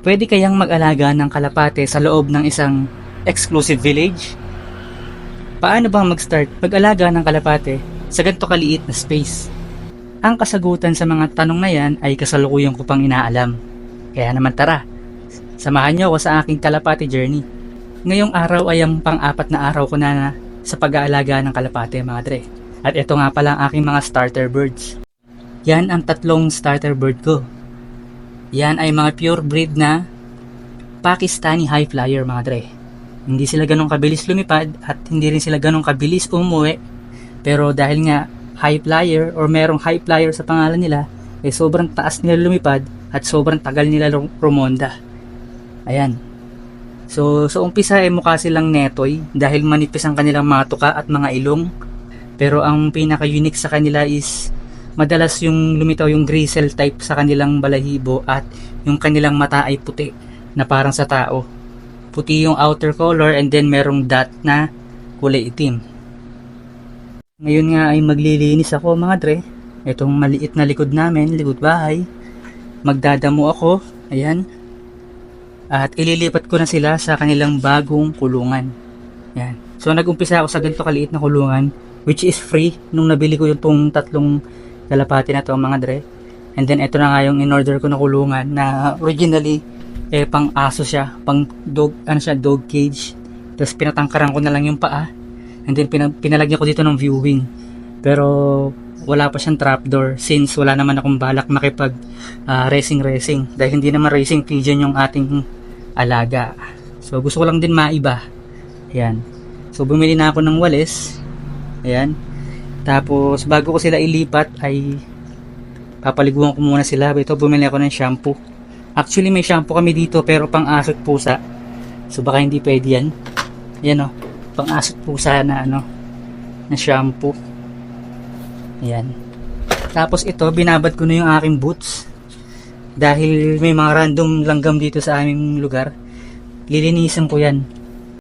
Pwede kayang mag-alaga ng kalapate sa loob ng isang exclusive village? Paano bang mag-start mag-alaga ng kalapate sa ganito kaliit na space? Ang kasagutan sa mga tanong na yan ay kasalukuyan ko pang inaalam. Kaya naman tara, samahan niyo ako sa aking kalapate journey. Ngayong araw ay ang pang-apat na araw ko na sa pag-aalaga ng kalapate mga dre. At ito nga pala ang aking mga starter birds. Yan ang tatlong starter bird ko. Yan ay mga pure breed na Pakistani high flyer mga dre. Hindi sila ganong kabilis lumipad at hindi rin sila ganong kabilis umuwi. Pero dahil nga high flyer or merong high flyer sa pangalan nila, eh sobrang taas nila lumipad at sobrang tagal nila rum- rumonda. Ayan. So, sa umpisa ay mukha silang netoy dahil manipis ang kanilang mga tuka at mga ilong. Pero ang pinaka-unique sa kanila is madalas yung lumitaw yung gristle type sa kanilang balahibo at yung kanilang mata ay puti na parang sa tao. Puti yung outer color and then merong dot na kulay itim. Ngayon nga ay maglilinis ako mga dre. Itong maliit na likod namin, likod bahay. Magdadamo ako, ayan. At ililipat ko na sila sa kanilang bagong kulungan. Yan. So nag-umpisa ako sa ganito kaliit na kulungan which is free nung nabili ko yung tong tatlong kalapati na to mga dre. And then ito na nga yung in-order ko na kulungan na originally eh pang aso siya, pang dog, ano siya, dog cage. Tapos pinatangkaran ko na lang yung paa. And then pina- pinalagyan ko dito ng viewing. Pero wala pa siyang trapdoor since wala naman akong balak makipag ah, racing racing dahil hindi naman racing pigeon yung ating alaga. So gusto ko lang din maiba. Ayan. So bumili na ako ng walis. Ayan. Tapos bago ko sila ilipat ay papaliguan ko muna sila. Ito bumili ako ng shampoo. Actually may shampoo kami dito pero pang aso't pusa. So baka hindi pwede yan. Ayan o. Pang aso't pusa na ano na shampoo. Ayan. Tapos ito binabad ko na yung aking boots. Dahil may mga random langgam dito sa aming lugar. Lilinisan ko yan